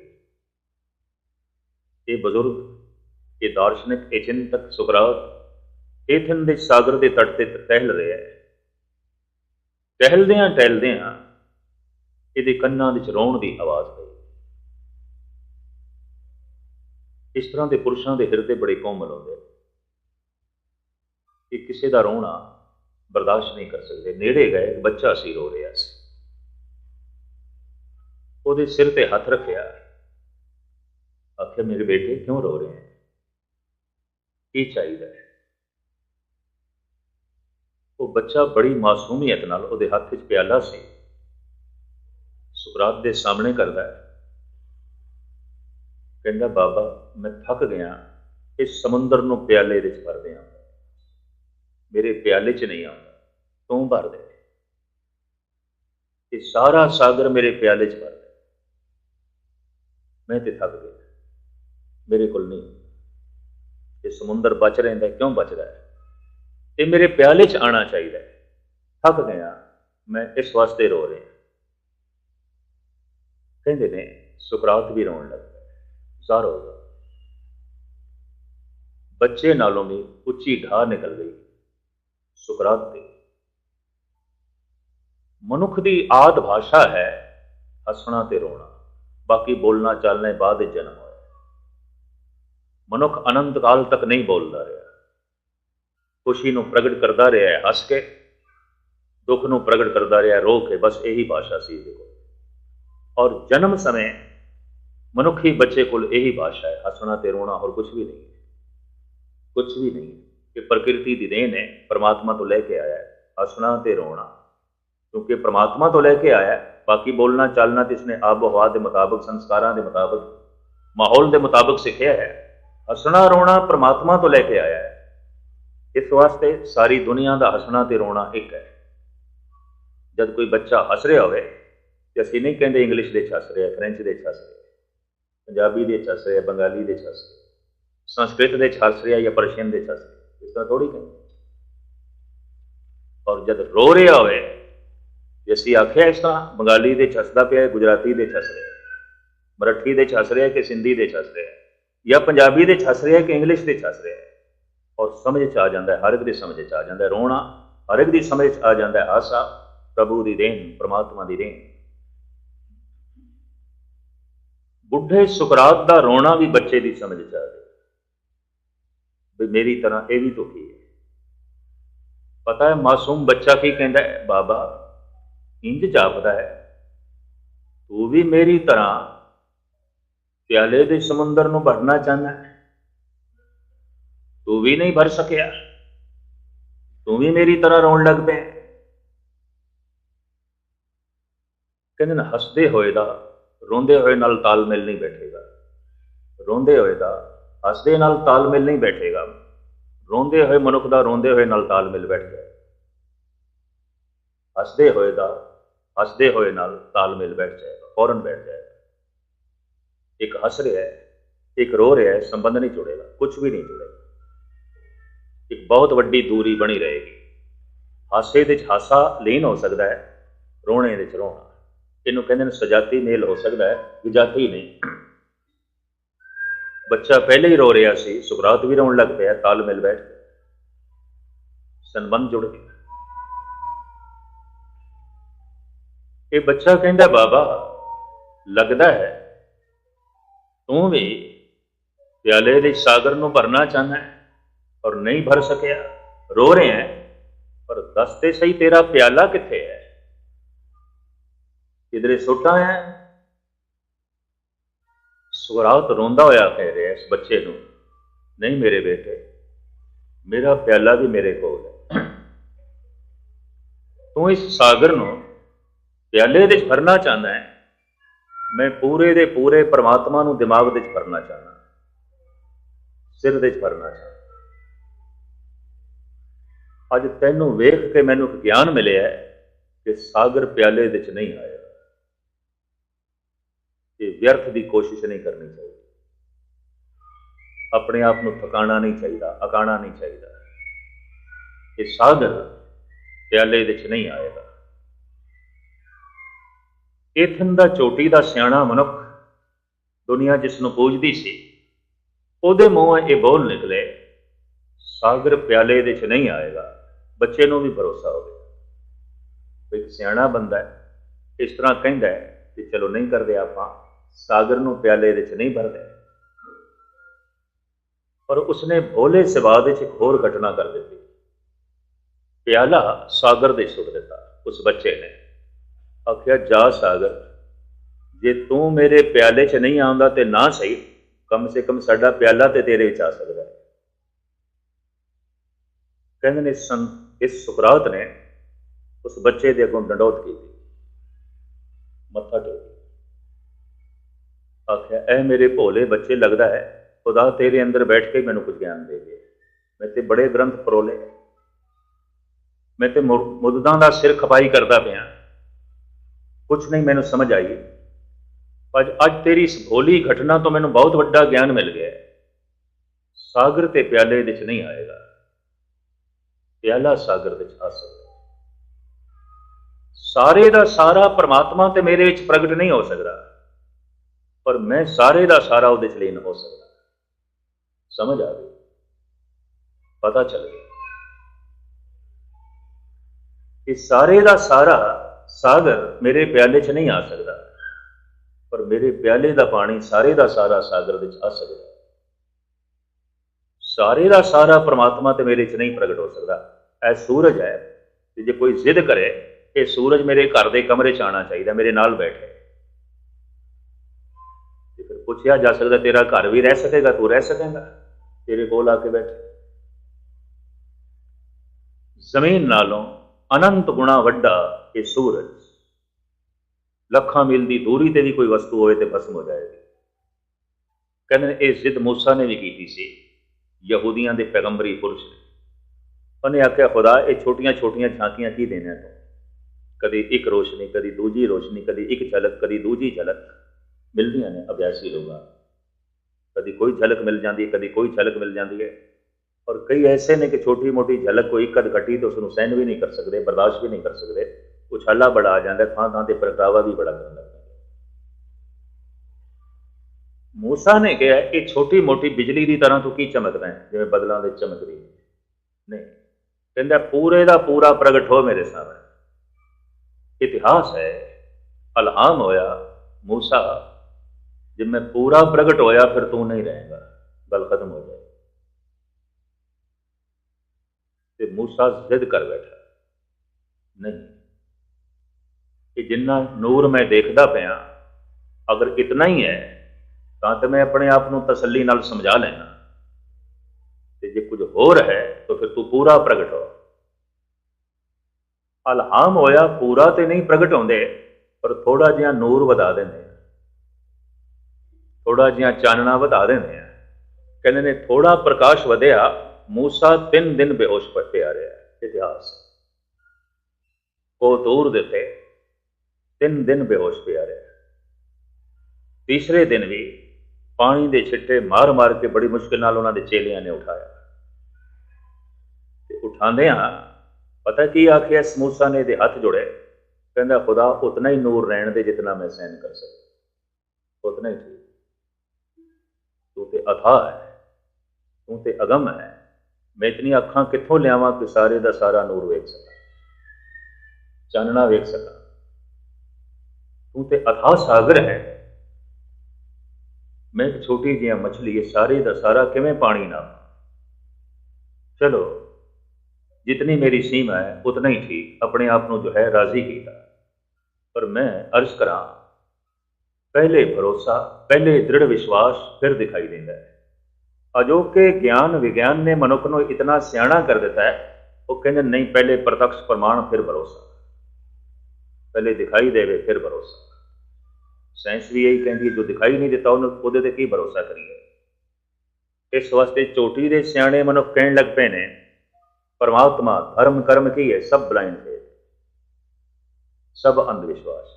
ਇਹ ਬਜ਼ੁਰਗ, ਇਹ ਦਾਰਸ਼ਨਿਕ, ਇਹ ਚਿੰਤਕ ਸੁਕਰਾਤ ਏਥਨ ਦੇ ਸਾਗਰ ਦੇ ਤੱਟ ਤੇ ਟਹਿਲ ਰਿਹਾ ਹੈ। ਟਹਿਲਦਿਆਂ ਟਹਿਲਦਿਆਂ ਇਹਦੇ ਕੰਨਾਂ ਵਿੱਚ ਰੋਣ ਦੀ ਆਵਾਜ਼ ਪਈ। ਇਸ ਤਰ੍ਹਾਂ ਦੇ ਪੁਰਸ਼ਾਂ ਦੇ ਹਿਰਦੇ ਬੜੇ ਕੋਮਲ ਹੁੰਦੇ ਕਿ ਕਿਸੇ ਦਾ ਰੋਣਾ ਬਰਦਾਸ਼ਤ ਨਹੀਂ ਕਰ ਸਕਦੇ। ਨੇੜੇ ਗਏ, ਇੱਕ ਬੱਚਾ ਸੀ ਰੋ ਰਿਹਾ ਸੀ। ਉਹਦੇ ਸਿਰ ਤੇ ਹੱਥ ਰੱਖਿਆ। ਆਖਿਆ, ਮੇਰੇ ਬੇਟੇ, ਕਿਉਂ ਰੋ ਰਹੇ ਹੈ? ਕੀ ਚਾਹੀਦਾ ਹੈ? ਉਹ ਬੱਚਾ ਬੜੀ ਮਾਸੂਮੀਅਤ ਨਾਲ ਉਹਦੇ ਹੱਥ 'ਚ ਪਿਆਲਾ ਸੀ। ਸੁਕਰਾਤ ਦੇ ਸਾਹਮਣੇ ਕਰਦਾ ਹੈ। ਕਹਿੰਦਾ, ਬਾਬਾ, ਮੈਂ ਥੱਕ ਗਿਆ। ਇਸ ਸਮੁੰਦਰ ਨੂੰ ਪਿਆਲੇ ਵਿੱਚ ਭਰ ਦਿਆਂ ਮੇਰੇ ਪਿਆਲੇ 'ਚ ਨਹੀਂ ਆਉਂਦਾ। ਤੂੰ ਭਰ ਦੇ। ਇਹ ਸਾਰਾ ਸਾਗਰ ਮੇਰੇ ਪਿਆਲੇ 'ਚ ਭਰ ਦੇ। ਮੈਂ ਤੇ ਥੱਕ ਗਿਆ। ਮੇਰੇ ਕੋਲ ਨਹੀਂ। ਇਹ ਸਮੁੰਦਰ ਬਚ ਰਹਿੰਦਾ ਕਿਉਂ ਬਚ ਰਿਹਾ ਹੈ? ਇਹ ਮੇਰੇ ਪਿਆਲੇ 'ਚ ਆਣਾ ਚਾਹੀਦਾ ਹੈ। ਥੱਕ ਗਿਆ, ਮੈਂ ਇਸ ਵਾਸਤੇ ਰੋ ਰਿਹਾ ਕਹਿੰਦੇ ਨੇ, ਸੁਕਰਾਤ ਵੀ ਰੋਣ ਲੱਗ ਪਿਆ। ਹੋ ਗਿਆ। ਬੱਚੇ ਨਾਲੋਂ ਵੀ ਉੱਚੀ ਢਾਹ ਨਿਕਲ ਗਈ। ਸੁਕਰਾਤ ਦੀ ਮਨੁੱਖ ਦੀ ਆਦ ਭਾਸ਼ਾ ਹੈ, ਹੱਸਣਾ ਤੇ ਰੋਣਾ। ਬਾਕੀ ਬੋਲਣਾ ਚੱਲਣਾ ਬਾਅਦ ਵਿੱਚ ਜਨਮ ਹੋਇਆ। ਮਨੁੱਖ ਅਨੰਤ ਕਾਲ ਤੱਕ ਨਹੀਂ ਬੋਲਦਾ ਰਿਹਾ। ਖੁਸ਼ੀ ਨੂੰ ਪ੍ਰਗਟ ਕਰਦਾ ਰਿਹਾ ਹੈ, ਹੱਸ ਕੇ, ਦੁੱਖ ਨੂੰ ਪ੍ਰਗਟ ਕਰਦਾ ਰਿਹਾ ਰੋ ਕੇ, ਬਸ ਇਹੀ ਭਾਸ਼ਾ ਸੀ ਇਹਦੇ ਕੋਲ। ਔਰ ਜਨਮ ਸਮੇਂ ਮਨੁੱਖੀ ਬੱਚੇ ਕੋਲ ਇਹੀ ਭਾਸ਼ਾ ਹੈ, ਹੱਸਣਾ ਤੇ ਰੋਣਾ ਹੋਰ ਕੁਝ ਵੀ ਨਹੀਂ ਹੈ। ਕੁਝ ਵੀ ਨਹੀਂ ਕਿ ਪ੍ਰਕਿਰਤੀ ਦੀ ਦੇਣ ਹੈ, ਪਰਮਾਤਮਾ ਤੋਂ ਲੈ ਕੇ ਆਇਆ ਹੈ, ਹੱਸਣਾ ਤੇ ਰੋਣਾ। ਕਿਉਂਕਿ ਪਰਮਾਤਮਾ ਤੋਂ ਲੈ ਕੇ ਆਇਆ ਹੈ, ਬਾਕੀ ਬੋਲਣਾ, ਚੱਲਣਾ ਤੇ ਇਸਨੇ ਆਬ ਹਵਾ ਦੇ ਮੁਤਾਬਕ, ਸੰਸਕਾਰਾਂ ਦੇ ਮੁਤਾਬਕ, ਮਾਹੌਲ ਦੇ ਮੁਤਾਬਕ ਸਿੱਖਿਆ ਹੈ। ਹੱਸਣਾ, ਰੋਣਾ ਪਰਮਾਤਮਾ ਤੋਂ ਲੈ ਕੇ ਆਇਆ ਹੈ। ਇਸ ਵਾਸਤੇ ਸਾਰੀ ਦੁਨੀਆ ਦਾ ਹੱਸਣਾ ਤੇ ਰੋਣਾ ਇੱਕ ਹੈ ਜਦ ਕੋਈ ਬੱਚਾ ਹੱਸ ਰਿਹਾ ਹੋਵੇ ਤੇ ਅਸੀਂ ਨਹੀਂ ਕਹਿੰਦੇ ਇੰਗਲਿਸ਼ ਦੇ 'ਚ ਹੱਸ ਰਿਹਾ ਫ੍ਰੈਂਚ ਦੇ 'ਚ ਹੱਸ ਰਿਹਾ ਪੰਜਾਬੀ ਦੇ 'ਚ ਹੱਸ ਰਿਹਾ ਬੰਗਾਲੀ ਦੇ 'ਚ ਹੱਸ ਰਿਹਾ ਸੰਸਕ੍ਰਿਤ ਦੇ 'ਚ ਹੱਸ ਰਿਹਾ ਜਾਂ ਪਰਸ਼ੀਅਨ ਦੇ 'ਚ ਹੱਸ ਰਿਹਾ ਇਸ ਤਰ੍ਹਾਂ ਥੋੜੀ ਕਹਿੰਦੇ ਔਰ ਜਦ ਰੋ ਰਿਹਾ ਹੋਵੇ ਜੇ ਅਸੀਂ ਆਖਿਆ ਇਸ ਤਰ੍ਹਾਂ ਬੰਗਾਲੀ ਦੇ 'ਚ ਹੱਸਦਾ ਪਿਆ ਹੈ ਗੁਜਰਾਤੀ ਦੇ 'ਚ ਹੱਸ ਰਿਹਾ ਮਰਾਠੀ ਦੇ 'ਚ ਹੱਸ ਰਿਹਾ ਕਿ ਸਿੰਧੀ ਦੇ 'ਚ ਹੱਸ ਰਿਹਾ ਜਾਂ ਪੰਜਾਬੀ ਦੇ 'ਚ ਹੱਸ ਰਿਹਾ ਕਿ ਇੰਗਲਿਸ਼ ਦੇ 'ਚ ਹੱਸ ਰਿਹਾ ਔਰ ਸਮਝ 'ਚ ਆ ਜਾਂਦਾ ਹੈ, ਹਰ ਇੱਕ ਦੀ ਸਮਝ 'ਚ ਆ ਜਾਂਦਾ ਹੈ। ਰੋਣਾ ਹਰ ਇੱਕ ਦੀ ਸਮਝ 'ਚ ਆ ਜਾਂਦਾ ਹੈ, ਆਸਾ ਪ੍ਰਭੂ ਦੀ ਦੇਣ ਪ੍ਰਮਾਤਮਾ ਦੀ ਦੇਣ ਬੁੱਢੇ ਸੁਕਰਾਤ ਦਾ ਰੋਣਾ ਵੀ ਬੱਚੇ ਦੀ ਸਮਝ 'ਚ ਆ ਗਿਆ। ਵੀ ਮੇਰੀ ਤਰ੍ਹਾਂ ਇਹ ਵੀ ਦੁਖੀ ਹੈ। ਪਤਾ ਹੈ, ਮਾਸੂਮ ਬੱਚਾ ਕੀ ਕਹਿੰਦਾ ਹੈ? ਬਾਬਾ, ਇੰਜ ਜਾਪਦਾ ਹੈ, ਤੂੰ ਵੀ ਮੇਰੀ ਤਰ੍ਹਾਂ ਪਿਆਲੇ ਦੇ ਸਮੁੰਦਰ ਨੂੰ ਭਰਨਾ ਚਾਹੁੰਦਾ ਹੈ? ਤੂੰ ਵੀ ਨਹੀਂ ਭਰ ਸਕਿਆ ਤੂੰ ਵੀ ਮੇਰੀ ਤਰ੍ਹਾਂ ਰੋਣ ਲੱਗ ਪਿਆ ਕਹਿੰਦੇ ਨੇ ਹੱਸਦੇ ਹੋਏ ਦਾ ਰੋਂਦੇ ਹੋਏ ਨਾਲ ਤਾਲਮੇਲ ਨਹੀਂ ਬੈਠੇਗਾ ਰੋਂਦੇ ਹੋਏ ਦਾ ਹੱਸਦੇ ਨਾਲ ਤਾਲਮੇਲ ਨਹੀਂ ਬੈਠੇਗਾ ਰੋਂਦੇ ਹੋਏ ਮਨੁੱਖ ਦਾ ਰੋਂਦੇ ਹੋਏ ਨਾਲ ਤਾਲਮੇਲ ਬੈਠ ਜਾਏ ਹੱਸਦੇ ਹੋਏ ਦਾ ਹੱਸਦੇ ਹੋਏ ਨਾਲ ਤਾਲਮੇਲ ਬੈਠ ਜਾਏਗਾ ਫੌਰਨ ਬੈਠ ਜਾਏਗਾ ਇੱਕ ਹੱਸ ਰਿਹਾ ਹੈ ਇੱਕ ਰੋ ਰਿਹਾ ਹੈ ਸੰਬੰਧ ਨਹੀਂ ਜੁੜੇਗਾ ਕੁਝ ਵੀ ਨਹੀਂ ਜੁੜੇਗਾ ਇੱਕ ਬਹੁਤ ਵੱਡੀ ਦੂਰੀ ਬਣੀ ਰਹੇਗੀ। ਹਾਸੇ ਦੇ ਵਿੱਚ ਹਾਸਾ ਲੀਨ ਹੋ ਸਕਦਾ ਹੈ, ਰੋਣੇ ਦੇ ਵਿੱਚ ਰੋਣਾ। ਇਹਨੂੰ ਕਹਿੰਦੇ ਨੇ ਸਜਾਤੀ ਮੇਲ ਹੋ ਸਕਦਾ ਹੈ, ਵਿਜਾਤੀ ਨਹੀਂ। ਬੱਚਾ ਪਹਿਲੇ ਹੀ ਰੋ ਰਿਹਾ ਸੀ, ਸੁਕਰਾਤ ਵੀ ਰੋਣ ਲੱਗ ਪਿਆ ਤਾਲਮੇਲ ਬੈਠ ਸੰਬੰਧ ਜੁੜ ਗਿਆ। ਇਹ ਬੱਚਾ ਕਹਿੰਦਾ, ਬਾਬਾ, ਲੱਗਦਾ ਹੈ ਤੂੰ ਵੀ ਪਿਆਲੇ ਦੇ ਸਾਗਰ ਨੂੰ ਭਰਨਾ ਚਾਹੁੰਦਾ ਹੈ। ਔਰ ਨਹੀਂ ਭਰ ਸਕਿਆ। ਰੋ ਰਿਹਾ ਹੈ ਪਰ ਦੱਸ ਤੇ ਸਹੀ ਤੇਰਾ ਪਿਆਲਾ ਕਿੱਥੇ ਹੈ ਕਿਧਰੇ ਸੁੱਟਾ ਹੈ ਸੁਗਰਾਤ ਰੋਂਦਾ ਹੋਇਆ ਕਹਿ ਰਿਹਾ ਇਸ ਬੱਚੇ ਨੂੰ, ਨਹੀਂ ਮੇਰੇ ਬੇਟੇ, ਮੇਰਾ ਪਿਆਲਾ ਵੀ ਮੇਰੇ ਕੋਲ ਹੈ ਤੂੰ ਇਸ ਸਾਗਰ ਨੂੰ ਪਿਆਲੇ ਵਿੱਚ ਭਰਨਾ ਚਾਹੁੰਦਾ ਹੈ ਮੈਂ ਪੂਰੇ ਦੇ ਪੂਰੇ ਪਰਮਾਤਮਾ ਨੂੰ ਦਿਮਾਗ ਵਿੱਚ ਭਰਨਾ ਚਾਹੁੰਦਾ। ਸਿਰ ਦੇ ਵਿੱਚ ਭਰਨਾ ਚਾਹੁੰਦਾ। ਅੱਜ ਤੈਨੂੰ ਵੇਖ ਕੇ ਮੈਨੂੰ ਗਿਆਨ ਮਿਲਿਆ ਕਿ ਸਾਗਰ ਪਿਆਲੇ ਵਿੱਚ ਨਹੀਂ ਆਇਆ। ਇਹ ਵਿਅਰਥ ਦੀ ਕੋਸ਼ਿਸ਼ ਨਹੀਂ ਕਰਨੀ ਚਾਹੀਦੀ। ਆਪਣੇ ਆਪ ਨੂੰ ਥਕਾਣਾ ਨਹੀਂ ਚਾਹੀਦਾ, ਅਕਾਣਾ ਨਹੀਂ ਚਾਹੀਦਾ। ਇਹ ਸਾਗਰ ਪਿਆਲੇ ਵਿੱਚ ਨਹੀਂ ਆਏਗਾ ਇਥਨ ਦਾ ਚੋਟੀ ਦਾ ਸਿਆਣਾ ਮਨੁੱਖ ਦੁਨੀਆ ਜਿਸ ਨੂੰ ਪੂਜਦੀ ਸੀ, ਉਹਦੇ ਮੂੰਹੋਂ ਇਹ ਬੋਲ ਨਿਕਲੇ, ਸਾਗਰ ਪਿਆਲੇ ਵਿੱਚ ਨਹੀਂ ਆਏਗਾ। ਬੱਚੇ ਨੂੰ ਵੀ ਭਰੋਸਾ ਹੋਵੇ। ਇੱਕ ਸਿਆਣਾ ਬੰਦਾ ਹੈ, ਇਸ ਤਰ੍ਹਾਂ ਕਹਿੰਦਾ ਹੈ ਕਿ ਚਲੋ ਨਹੀਂ ਕਰਦੇ ਆਪਾਂ, ਸਾਗਰ ਨੂੰ ਪਿਆਲੇ ਵਿੱਚ ਨਹੀਂ ਭਰਦੇ। ਪਰ ਉਸਨੇ ਭੋਲੇ ਸਵਾਦ ਵਿੱਚ ਇੱਕ ਹੋਰ ਘਟਨਾ ਕਰ ਦਿੱਤੀ। ਪਿਆਲਾ ਸਾਗਰ ਦੇ ਸੁੱਟ ਦਿੱਤਾ, ਉਸ ਬੱਚੇ ਨੇ। ਆਖਿਆ, ਜਾ ਸਾਗਰ, ਜੇ ਤੂੰ ਮੇਰੇ ਪਿਆਲੇ 'ਚ ਨਹੀਂ ਆਉਂਦਾ ਤੇ ਨਾ ਸਹੀ, ਕਮ ਸੇ ਕਮ ਸਾਡਾ ਪਿਆਲਾ ਤੇ ਤੇਰੇ ਵਿੱਚ ਆ ਸਕਦਾ ਹੈ। ਕਹਿੰਦੇ ਨੇ ਸੰ ਇਸ ਸੁਕਰਾਤ ਨੇ ਉਸ ਬੱਚੇ ਦੇ ਅੱਗੋਂ ਡੰਡੋਤ ਕੀਤੀ। ਮੱਥਾ ਟੇਕਿਆ ਆਖਿਆ ਐ ਮੇਰੇ ਭੋਲੇ ਬੱਚੇ ਲੱਗਦਾ ਹੈ। ਖੁਦਾ ਤੇਰੇ ਅੰਦਰ ਬੈਠ ਕੇ ਮੈਨੂੰ ਕੁਝ ਗਿਆਨ ਦੇ ਦੇ। ਮੈਂ ਤੇ ਬੜੇ ਗ੍ਰੰਥ ਪਰੋਲੇ। ਮੈਂ ਤੇ ਮੁਰ- ਮੁੱਦਦਾਂ ਦਾ ਸਿਰ ਖਪਾਈ ਕਰਦਾ ਪਿਆ। ਕੁਝ ਨਹੀਂ ਮੈਨੂੰ ਸਮਝ ਆਈ। ਪਰ ਅੱਜ ਤੇਰੀ ਇਸ ਭੋਲੀ ਘਟਨਾ ਤੋਂ ਮੈਨੂੰ ਬਹੁਤ ਵੱਡਾ ਗਿਆਨ ਮਿਲ ਗਿਆ ਸਾਗਰ ਤੇ ਪਿਆਲੇ ਵਿੱਚ ਨਹੀਂ ਆਏਗਾ। ਪਿਆਲਾ ਸਾਗਰ ਵਿੱਚ ਆ ਸਕਦਾ ਸਾਰੇ ਦਾ ਸਾਰਾ ਪਰਮਾਤਮਾ ਤੇ ਮੇਰੇ ਵਿੱਚ ਪ੍ਰਗਟ ਨਹੀਂ ਹੋ ਸਕਦਾ। ਪਰ ਮੈਂ ਸਾਰੇ ਦਾ ਸਾਰਾ ਉਹਦੇ ਚ ਲੀਨ ਹੋ ਸਕਦਾ। ਸਮਝ ਆ ਗਈ? ਪਤਾ ਚੱਲ ਗਿਆ। ਕਿ ਸਾਰੇ ਦਾ ਸਾਰਾ ਸਾਗਰ ਮੇਰੇ ਪਿਆਲੇ 'ਚ ਨਹੀਂ ਆ ਸਕਦਾ। ਪਰ ਮੇਰੇ ਪਿਆਲੇ ਦਾ ਪਾਣੀ ਸਾਰੇ ਦਾ ਸਾਰਾ ਸਾਗਰ ਵਿੱਚ ਆ ਸਕਦਾ। ਸਾਰੇ ਦਾ ਸਾਰਾ ਪ੍ਰਮਾਤਮਾ ਤੇ ਮੇਰੇ 'ਚ ਨਹੀਂ ਪ੍ਰਗਟ ਹੋ ਸਕਦਾ। ਇਹ ਸੂਰਜ ਹੈ ਤੇ ਜੇ ਕੋਈ ਜ਼ਿੱਦ ਕਰੇ ਕਿ ਸੂਰਜ ਮੇਰੇ ਘਰ ਦੇ ਕਮਰੇ 'ਚ ਆਣਾ ਚਾਹੀਦਾ, ਮੇਰੇ ਨਾਲ ਬੈਠੇ। ਤੇ ਫਿਰ ਪੁੱਛਿਆ ਜਾ ਸਕਦਾ, ਤੇਰਾ ਘਰ ਵੀ ਰਹਿ ਸਕੇਗਾ, ਤੂੰ ਰਹਿ ਸਕੇਗਾ, ਤੇਰੇ ਕੋਲ ਆ ਕੇ ਬੈਠੇ। ਜ਼ਮੀਨ ਨਾਲੋਂ ਅਨੰਤ ਗੁਣਾ ਵੱਡਾ ਇਹ ਸੂਰਜ। ਲੱਖਾਂ ਮੀਲ ਦੀ ਦੂਰੀ ਤੇ ਵੀ ਕੋਈ ਵਸਤੂ ਹੋਵੇ ਤੇ ਭਸਮ ਹੋ ਜਾਏਗੀ। ਕਹਿੰਦੇ ਨੇ, ਇਹ ਜ਼ਿੱਦ ਮੂਸਾ ਨੇ ਵੀ ਕੀਤੀ ਸੀ। ਯਹੂਦੀਆਂ ਦੇ ਪੈਗੰਬਰੀ ਪੁਰਸ਼ ਨੇ। ਉਹਨੇ ਆਖਿਆ, ਖੁਦਾ, ਇਹ ਛੋਟੀਆਂ ਛੋਟੀਆਂ ਝਾਂਕੀਆਂ ਕੀ ਦੇਣਾ ਤੂੰ? ਕਦੀ ਇੱਕ ਰੋਸ਼ਨੀ, ਕਦੀ ਦੂਜੀ ਰੋਸ਼ਨੀ, ਕਦੀ ਇੱਕ ਝਲਕ, ਕਦੀ ਦੂਜੀ ਝਲਕ। ਮਿਲਦੀਆਂ ਨੇ ਅਭਿਆਸੀ ਲੋਕਾਂ ਨੂੰ। ਕਦੀ ਕੋਈ ਝਲਕ ਮਿਲ ਜਾਂਦੀ ਹੈ, ਕਦੀ ਕੋਈ ਝਲਕ ਮਿਲ ਜਾਂਦੀ ਹੈ। ਔਰ ਕਈ ਐਸੇ ਨੇ ਕਿ ਛੋਟੀ ਮੋਟੀ ਝਲਕ ਕੋਈ ਕਦ ਘਟੀ ਤਾਂ ਉਸ ਨੂੰ ਸਹਿਣ ਵੀ ਨਹੀਂ ਕਰ ਸਕਦੇ, ਬਰਦਾਸ਼ਤ ਵੀ ਨਹੀਂ ਕਰ ਸਕਦੇ। ਉਛਾਲਾ ਬੜਾ ਆ ਜਾਂਦਾ, ਥਾਂ ਥਾਂ ਤੇ ਪ੍ਰਗਟਾਵਾ ਵੀ ਬੜਾ ਕਰਨ ਲੱਗਦਾ ਮੂਸਾ ਨੇ ਕਿਹਾ ਕਿ ਛੋਟੀ ਮੋਟੀ ਬਿਜਲੀ ਦੀ ਤਰ੍ਹਾਂ ਤੂੰ ਕੀ ਚਮਕਦਾ ਹੈ? ਜਿਵੇਂ ਬਦਲਾਂ ਦੇ ਚਮਕਦੀ ਹੈ। ਨਹੀਂ। ਕਹਿੰਦਾ, ਪੂਰੇ ਦਾ ਪੂਰਾ ਪ੍ਰਗਟ ਹੋ ਮੇਰੇ ਸਾਹਮਣੇ। ਇਤਿਹਾਸ ਹੈ, ਅਲਹਾਮ ਹੋਇਆ, ਮੂਸਾ, ਜੇ ਮੈਂ ਪੂਰਾ ਪ੍ਰਗਟ ਹੋਇਆ, ਫਿਰ ਤੂੰ ਨਹੀਂ ਰਹੇਗਾ। ਗੱਲ ਖਤਮ ਹੋ ਜਾਏ ਤੇ ਮੂਸਾ ਜ਼ਿੱਦ ਕਰ ਬੈਠਾ। ਨਹੀਂ। ਕਿ ਜਿੰਨਾ ਨੂਰ ਮੈਂ ਦੇਖਦਾ ਪਿਆ, ਅਗਰ ਇਤਨਾ ਹੀ ਹੈ ਤਾਂ ਤੇ ਮੈਂ ਆਪਣੇ ਆਪ ਨੂੰ ਤਸੱਲੀ ਨਾਲ ਸਮਝਾ ਲੈਣਾ ਤੇ ਜੇ ਕੁਝ ਹੋਰ ਹੈ, ਤਾਂ ਫਿਰ ਤੂੰ ਪੂਰਾ ਪ੍ਰਗਟ ਹੋ। ਅਲਹਾਮ ਹੋਇਆ ਪੂਰਾ ਤੇ ਨਹੀਂ ਪ੍ਰਗਟ ਹੁੰਦੇ, ਪਰ ਥੋੜਾ ਜਿਹਾ ਨੂਰ ਵਧਾ ਦਿੰਦੇ ਥੋੜਾ ਜਿਹਾ ਚਾਨਣਾ ਵਧਾ ਦਿੰਦੇ ਆ। ਕਹਿੰਦੇ ਨੇ ਥੋੜਾ ਪ੍ਰਕਾਸ਼ ਵਧਿਆ, ਮੂਸਾ ਤਿੰਨ ਦਿਨ ਬੇਹੋਸ਼ ਪਿਆ ਰਿਹਾ ਇਤਿਹਾਸ। ਉਹ ਦੂਰ ਦਿੱਤੇ ਤਿੰਨ ਦਿਨ ਬੇਹੋਸ਼ ਪਿਆ ਰਿਹਾ ਤੀਸਰੇ ਦਿਨ ਵੀ ਪਾਣੀ ਦੇ ਛਿੱਟੇ ਮਾਰ ਮਾਰ ਕੇ ਬੜੀ ਮੁਸ਼ਕਿਲ ਨਾਲ ਉਹਨਾਂ ਦੇ ਚੇਲਿਆਂ ਨੇ ਉਠਾਇਆ। ਤੇ ਉਠਾਉਂਦਿਆਂ ਪਤਾ ਕੀ ਆਖਿਆ? ਸਮੂਸਾ ਨੇ ਦੇ ਹੱਥ ਜੁੜੇ ਕਹਿੰਦਾ, ਖੁਦਾ, ਉਤਨਾ ਹੀ ਨੂਰ ਰਹਿਣ ਦੇ ਜਿਤਨਾ ਮੈਂ ਸਹਿਨ ਕਰ ਸਕਦਾ। ਉਤਨਾ ਹੀ ਠੀਕ। ਤੂੰ ਤੇ ਅਥਾ ਹੈ। ਤੂੰ ਤੇ ਅਗਮ ਹੈ। ਮੈਂ ਇਤਨੀ ਅੱਖਾਂ ਕਿੱਥੋਂ ਲਿਆਵਾਂ ਕਿ ਸਾਰੇ ਦਾ ਸਾਰਾ ਨੂਰ ਵੇਖ ਸਕਾਂ? ਚਾਨਣਾ ਵੇਖ ਸਕਾਂ? ਤੂੰ ਤੇ ਅਥਾ ਸਾਗਰ ਹੈ। ਮੈਂ ਇੱਕ ਛੋਟੀ ਜਿਹੀ ਮੱਛਲੀ ਇਹ ਸਾਰੇ ਦਾ ਸਾਰਾ ਕਿਵੇਂ ਪਾਣੀ ਨਾ ਚਲੋ, ਜਿਤਨੀ ਮੇਰੀ ਸੀਮਾ ਹੈ, ਉਤਨਾ ਹੀ ਠੀਕ, ਆਪਣੇ ਆਪ ਨੂੰ ਜੋ ਹੈ, ਰਾਜ਼ੀ ਕੀਤਾ। ਪਰ ਮੈਂ ਅਰਜ਼ ਕਰਾਂ, ਪਹਿਲੇ ਭਰੋਸਾ, ਪਹਿਲੇ ਦ੍ਰਿੜ ਵਿਸ਼ਵਾਸ ਫਿਰ ਦਿਖਾਈ ਦਿੰਦਾ ਹੈ। ਅਜੋਕੇ ਗਿਆਨ ਵਿਗਿਆਨ ਨੇ ਮਨੁੱਖ ਨੂੰ ਇਤਨਾ ਸਿਆਣਾ ਕਰ ਦਿੱਤਾ ਹੈ, ਉਹ ਕਹਿੰਦੇ, ਨਹੀਂ, ਪਹਿਲੇ ਪ੍ਰਤੱਖ ਪ੍ਰਮਾਣ, ਫਿਰ ਭਰੋਸਾ। ਪਹਿਲੇ ਦਿਖਾਈ ਦੇਵੇ, ਫਿਰ ਭਰੋਸਾ। ਸਾਇੰਸ ਵੀ ਇਹੀ ਕਹਿੰਦੀ ਹੈ, ਜੋ ਦਿਖਾਈ ਨਹੀਂ ਦਿੱਤਾ, ਉਹਨੂੰ ਉਹਦੇ ਤੇ ਕੀ ਭਰੋਸਾ ਕਰੀਏ? ਇਸ ਵਾਸਤੇ ਚੋਟੀ ਦੇ ਸਿਆਣੇ ਮਨੁੱਖ ਕਹਿਣ ਲੱਗ ਪਏ ਨੇ, ਪਰਮਾਤਮਾ ਧਰਮ ਕਰਮ ਕੀ ਹੈ, ਸਭ ਬਲਾਈਂਡ ਹੈ ਸਭ ਅੰਧ ਵਿਸ਼ਵਾਸ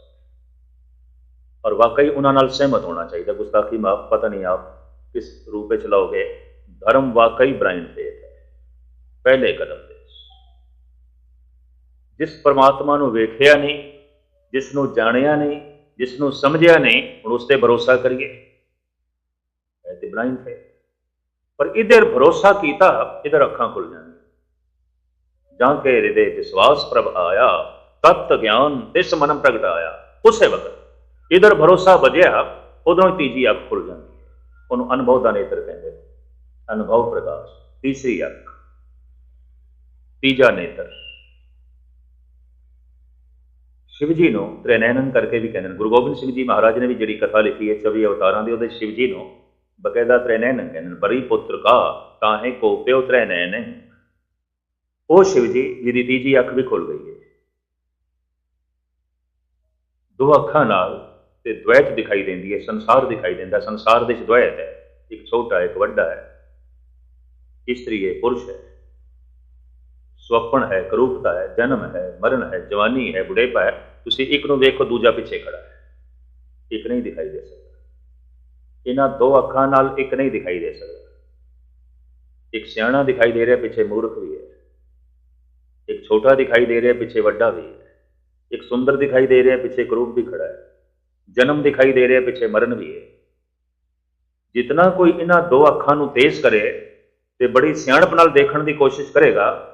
ਔਰ ਵਾਕਈ ਉਹਨਾਂ ਨਾਲ ਸਹਿਮਤ ਹੋਣਾ ਚਾਹੀਦਾ, ਗੁਸਤਾਖੀ ਮਾਫ, ਪਤਾ ਨਹੀਂ ਆਪ ਕਿਸ ਰੂਪ ਵਿੱਚ ਲਾਓਗੇ, ਧਰਮ ਵਾਕਈ ਬਲਾਈਂਡ ਫੇਥ ਹੈ ਪਹਿਲੇ ਕਦਮ ਤੇ। ਜਿਸ ਪਰਮਾਤਮਾ ਨੂੰ ਵੇਖਿਆ ਨਹੀਂ, ਜਿਸ ਨੂੰ ਜਾਣਿਆ ਨਹੀਂ ਜਿਸ ਨੂੰ ਸਮਝਿਆ ਨਹੀਂ ਹੁਣ ਉਸ ਤੇ ਭਰੋਸਾ ਕਰੀਏ ਇਹ ਤੇ ਬਲਾਈਂਡ ਹੈ ਪਰ ਇਧਰ ਭਰੋਸਾ ਕੀਤਾ ਇਧਰ ਅੱਖਾਂ ਖੁੱਲ ਜਾਂਦੀਆਂ ਜਾਂ ਕੇ ਹਿਰਦੇ ਵਿਸ਼ਵਾਸ ਪ੍ਰਭ ਆਇਆ ਤਤ ਗਿਆਨ ਤਿਸ ਮਨਮ ਪ੍ਰਗਟ ਆਇਆ ਉਸੇ ਵਕਤ ਇਧਰ ਭਰੋਸਾ ਵਜਿਆ ਉਦੋਂ ਹੀ ਤੀਜੀ ਅੱਖ ਖੁੱਲ ਜਾਂਦੀ ਹੈ ਉਹਨੂੰ ਅਨੁਭਵ ਦਾ ਨੇਤਰ ਕਹਿੰਦੇ ਅਨੁਭਵ ਪ੍ਰਕਾਸ਼ ਤੀਸਰੀ ਅੱਖ ਤੀਜਾ ਨੇਤਰ ਸ਼ਿਵ ਜੀ ਨੂੰ ਤ੍ਰਿਨੈਨਨ ਕਰਕੇ ਵੀ ਕਹਿੰਦੇ ਨੇ, ਗੁਰੂ ਗੋਬਿੰਦ ਸਿੰਘ ਜੀ ਮਹਾਰਾਜ ਨੇ ਵੀ ਜਿਹੜੀ ਕਥਾ ਲਿਖੀ ਹੈ 24 ਅਵਤਾਰਾਂ ਦੀ, ਉਹਦੇ ਸ਼ਿਵ ਜੀ ਨੂੰ ਬਕਾਇਦਾ ਤ੍ਰਿਨੈਨਨ ਕਹਿੰਦੇ ਨੇ, ਬਰੀ ਪੁੱਤਰ ਕਾ ਕਾਹੇ ਕੋ ਪਿਓ ਤ੍ਰਿਨੈਨ ਉਹ ਸ਼ਿਵ ਜੀ ਜਿਹਦੀ ਤੀਜੀ ਅੱਖ ਵੀ ਖੁੱਲ ਗਈ ਹੈ। ਦੋ ਅੱਖਾਂ ਨਾਲ ਤੇ ਦ્વੈਤ ਦਿਖਾਈ ਦਿੰਦੀ ਹੈ, ਸੰਸਾਰ ਦਿਖਾਈ ਦਿੰਦਾ, ਸੰਸਾਰ ਦੇ ਵਿੱਚ ਦ્વੈਤ ਹੈ। ਇੱਕ ਛੋਟਾ, ਇੱਕ ਵੱਡਾ ਹੈ। ਇਸਤਰੀ ਹੈ ਪੁਰਸ਼ ਹੈ। ਸੁਪਨ ਹੈ, ਕਰੂਪਤਾ ਹੈ, ਜਨਮ ਹੈ, ਮਰਨ ਹੈ, ਜਵਾਨੀ ਹੈ, ਬੁਢੇਪਾ ਹੈ, ਤੁਸੀਂ ਇੱਕ ਨੂੰ ਦੇਖੋ ਦੂਜਾ ਪਿੱਛੇ ਖੜਾ ਹੈ। ਇੱਕ ਨਹੀਂ ਦਿਖਾਈ ਦੇ ਸਕਦਾ। ਇਹਨਾਂ ਦੋ ਅੱਖਾਂ ਨਾਲ ਇੱਕ ਨਹੀਂ ਦਿਖਾਈ ਦੇ ਸਕਦਾ। ਇੱਕ ਸਿਆਣਾ ਦਿਖਾਈ ਦੇ ਰਿਹਾ, ਪਿੱਛੇ ਮੂਰਖ ਵੀ ਹੈ। ਇੱਕ ਛੋਟਾ ਦਿਖਾਈ ਦੇ ਰਿਹਾ, ਪਿੱਛੇ ਵੱਡਾ ਵੀ ਹੈ। ਇੱਕ ਸੁੰਦਰ ਦਿਖਾਈ ਦੇ ਰਿਹਾ, ਪਿੱਛੇ ਕਰੂਪ ਵੀ ਖੜਾ ਹੈ। ਜਨਮ ਦਿਖਾਈ ਦੇ ਰਿਹਾ, ਪਿੱਛੇ ਮਰਨ ਵੀ ਹੈ। ਜਿਤਨਾ ਕੋਈ ਇਹਨਾਂ ਦੋ ਅੱਖਾਂ ਨੂੰ ਤੇਜ਼ ਕਰੇ ਤੇ ਬੜੀ ਸਿਆਣਪ ਨਾਲ ਦੇਖਣ ਦੀ ਕੋਸ਼ਿਸ਼ ਕਰੇਗਾ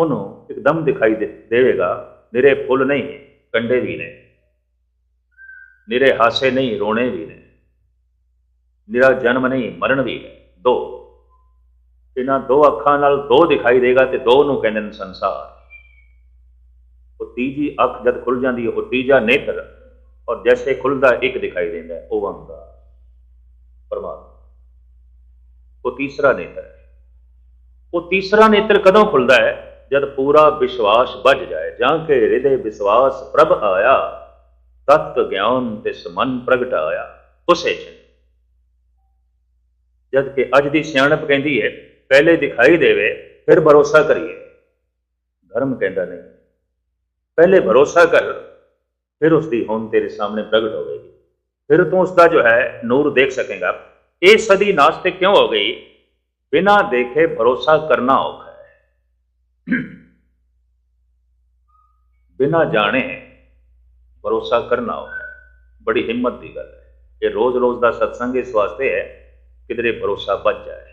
ਉਹਨੂੰ ਇੱਕਦਮ ਦਿਖਾਈ ਦੇਵੇਗਾ, ਨਿਰੇ ਫੁੱਲ ਨਹੀਂ, ਕੰਡੇ ਵੀ ਨੇ। ਨਿਰੇ ਹਾਸੇ ਨਹੀਂ, ਰੋਣੇ ਵੀ ਨੇ। ਨਿਰਾ ਜਨਮ ਨਹੀਂ, ਮਰਨ ਵੀ ਹੈ ਦੋ। ਇਹਨਾਂ ਦੋ ਅੱਖਾਂ ਨਾਲ ਦੋ ਦਿਖਾਈ ਦੇਗਾ ਤੇ ਦੋ ਨੂੰ ਕਹਿੰਦੇ ਨੇ ਸੰਸਾਰ। ਉਹ ਤੀਜੀ ਅੱਖ ਜਦ ਖੁੱਲ ਜਾਂਦੀ ਹੈ, ਉਹ ਤੀਜਾ ਨੇਤਰ। ਔਰ ਜੈਸੇ ਖੁੱਲਦਾ, ਇੱਕ ਦਿਖਾਈ ਦਿੰਦਾ ਉਹ ਓੰਕਾਰ ਪਰਮਾਤਮਾ। ਉਹ ਤੀਸਰਾ ਨੇਤਰ ਉਹ ਤੀਸਰਾ ਨੇਤਰ ਕਦੋਂ ਖੁੱਲਦਾ ਹੈ? ਜਦ ਪੂਰਾ ਵਿਸ਼ਵਾਸ ਵੱਜ ਜਾਏ, ਜਾਂ ਕਿ ਹਿਰਦੇ ਵਿਸ਼ਵਾਸ ਪ੍ਰਭ ਆਇਆ, ਤਤ ਗਿਆਨ ਤਿਸ ਮਨ ਪ੍ਰਗਟ ਆਇਆ, ਉਸੇ ਚ ਜਦ ਕਿ ਅੱਜ ਦੀ ਸਿਆਣਪ ਕਹਿੰਦੀ ਹੈ, ਪਹਿਲੇ ਦਿਖਾਈ ਦੇਵੇ, ਫਿਰ ਭਰੋਸਾ ਕਰੀਏ। ਧਰਮ ਕਹਿੰਦਾ ਨਹੀਂ। ਪਹਿਲੇ ਭਰੋਸਾ ਕਰ, ਫਿਰ ਉਸ ਦੀ ਹੋਂਦ ਤੇਰੇ ਸਾਹਮਣੇ ਪ੍ਰਗਟ ਹੋਵੇਗੀ। ਫਿਰ ਤੂੰ ਉਸ ਦਾ ਜੋ ਹੈ, ਨੂਰ ਦੇਖ ਸਕੇਗਾ। ਇਹ ਸਦੀ ਨਾਸਤਿਕ ਕਿਉਂ ਹੋ ਗਈ? ਬਿਨਾ ਦੇਖੇ ਭਰੋਸਾ ਕਰਨਾ ਔਖਾ ਬਿਨਾ ਜਾਣੇ ਭਰੋਸਾ ਕਰਨਾ ਔਖਾ ਹੈ। ਬੜੀ ਹਿੰਮਤ ਦੀ ਗੱਲ ਹੈ। ਇਹ ਰੋਜ਼-ਰੋਜ਼ ਦਾ ਸਤਸੰਗ ਇਸ ਵਾਸਤੇ ਹੈ, ਕਿਧਰੇ ਭਰੋਸਾ ਬਚ ਜਾਏ।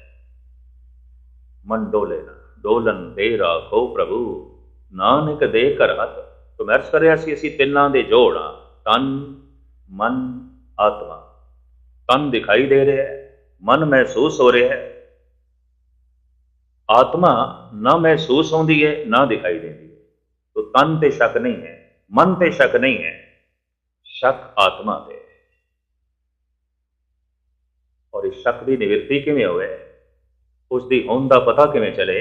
ਮਨ ਡੋਲੇ ਨਾ, ਡੋਲਨ ਦੇ ਰਾਖੋ ਪ੍ਰਭੂ, ਨਾਨਕ ਦੇ ਘਰ ਹੱਥ। ਤੁਮਰਸ ਕਰਿਆ ਸੀ ਅਸੀਂ ਤਿੰਨਾਂ ਦੇ ਜੋੜ ਹਾਂ ਤਨ, ਮਨ, ਆਤਮਾ। ਤਨ ਦਿਖਾਈ ਦੇ ਰਿਹਾ ਹੈ, ਮਨ ਮਹਿਸੂਸ ਹੋ ਰਿਹਾ ਹੈ। ਆਤਮਾ ਨਾ ਮਹਿਸੂਸ ਹੁੰਦੀ ਹੈ, ਨਾ ਦਿਖਾਈ ਦਿੰਦੀ ਹੈ। ਤੋ ਤਨ ਤੇ ਸ਼ੱਕ ਨਹੀਂ ਹੈ, ਮਨ ਤੇ ਸ਼ੱਕ ਨਹੀਂ ਹੈ, ਸ਼ੱਕ ਆਤਮਾ ਤੇ ਔਰ ਇਸ ਸ਼ੱਕ ਦੀ ਨਿਵਰਤੀ ਕਿਵੇਂ ਹੋਵੇ ਉਸ ਦੀ ਹੋਂਦ ਦਾ ਪਤਾ ਕਿਵੇਂ ਚਲੇ,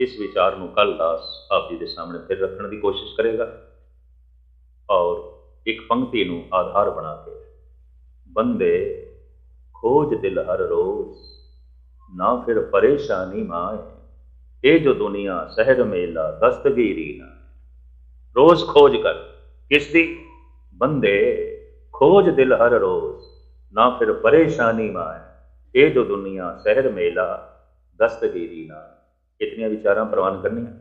ਇਸ ਵਿਚਾਰ ਨੂੰ ਕੱਲ ਦਾਸ ਆਪ ਜੀ ਦੇ ਸਾਹਮਣੇ ਫਿਰ ਰੱਖਣ ਦੀ ਕੋਸ਼ਿਸ਼ ਕਰੇਗਾ। ਔਰ ਇੱਕ ਪੰਕਤੀ ਨੂੰ ਆਧਾਰ ਬਣਾ ਕੇ, ਬੰਦੇ ਖੋਜ ਦਿਲ ਹਰ ਰੋਜ਼। ਨਾ ਫਿਰ ਪਰੇਸ਼ਾਨੀ ਮਾਏ। ਇਹ ਜੋ ਦੁਨੀਆ ਸਹਿਰ ਮੇਲਾ, ਦਸਤਗੀਰੀ ਨਾ ਰੋਜ਼ ਖੋਜ ਕਰ, ਕਿਸ ਦੀ? ਬੰਦੇ, ਖੋਜ ਦਿਲ ਹਰ ਰੋਜ਼, ਨਾ ਫਿਰ ਪਰੇਸ਼ਾਨੀ ਮਾਏ। ਇਹ ਜੋ ਦੁਨੀਆ ਸਹਿਰ ਮੇਲਾ, ਦਸਤਗੀਰੀ ਨਾ ਇਤਨੀਆਂ ਵਿਚਾਰਾਂ ਪ੍ਰਵਾਨ ਕਰਨੀਆਂ?